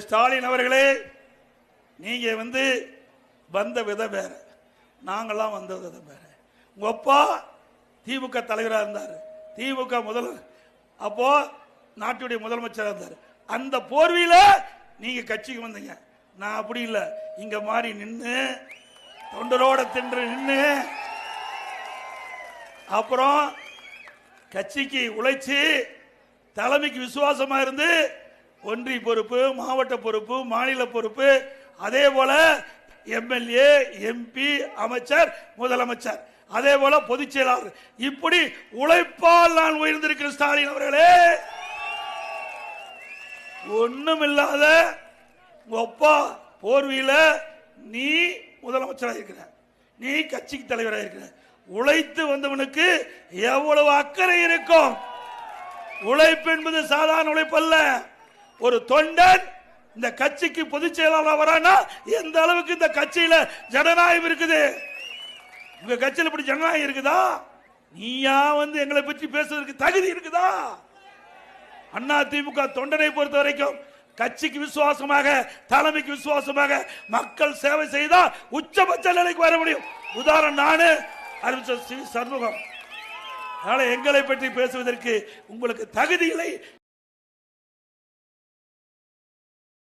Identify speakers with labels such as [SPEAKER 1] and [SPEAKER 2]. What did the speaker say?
[SPEAKER 1] ஸ்டாலின் அவர்களே நீங்க வந்து வந்த விதம் வேற. நாங்கள்லாம் வந்த விதம் வேற. உங்க அப்பா திமுக தலைவராக இருந்தார். திமுக முதல் அப்போ நாட்டுடைய முதலமைச்சராக இருந்தார். அந்த போர்வியில நீங்க கட்சிக்கு வந்தீங்க. நான் அப்படி இல்லை. இங்க மாறி நின்று தொண்டரோட தின்று நின்று அப்புறம் கட்சிக்கு உழைச்சி தலைமைக்கு விசுவாசமா இருந்து ஒன்றிய பொறுப்பு மாவட்ட பொறுப்பு மாநில பொறுப்பு. அதே போல எம்எல்ஏ எம்பி அமைச்சர் முதலமைச்சர். அதே போல பொதுச் செயலாளர். இப்படி உழைப்பால் நான் உயர்ந்திருக்கிறேன் ஸ்டாலின் அவர்களே. ஒண்ணுமில்லாத இல்லாத ஒப்பா போர்வியில நீ முதலமைச்சராக இருக்கிற நீ கட்சிக்கு தலைவராக இருக்கிற உழைத்து வந்தவனுக்கு எவ்வளவு அக்கறை இருக்கும்? உழைப்பு என்பது சாதாரண உழைப்பு அல்ல ஒரு தொண்டன் இந்த கட்சிக்கு பொதுச் செயலாளர் வரானா எந்த அளவுக்கு இந்த கட்சியில ஜனநாயகம் இருக்குது? உங்க கட்சியில இப்படி ஜனநாயகம் இருக்குதா? நீயா வந்து எங்களை பற்றி பேசுறதுக்கு தகுதி இருக்குதா? அண்ணா திமுக தொண்டனை பொறுத்த வரைக்கும் கட்சிக்கு விசுவாசமாக தலைமைக்கு விசுவாசமாக மக்கள் சேவை செய்தா உச்சபட்ச நிலைக்கு வர முடியும். உதாரணம் நானு அறிவிச்சர் சி. சண்முகம். அதனால எங்களை பற்றி பேசுவதற்கு உங்களுக்கு தகுதி இல்லை.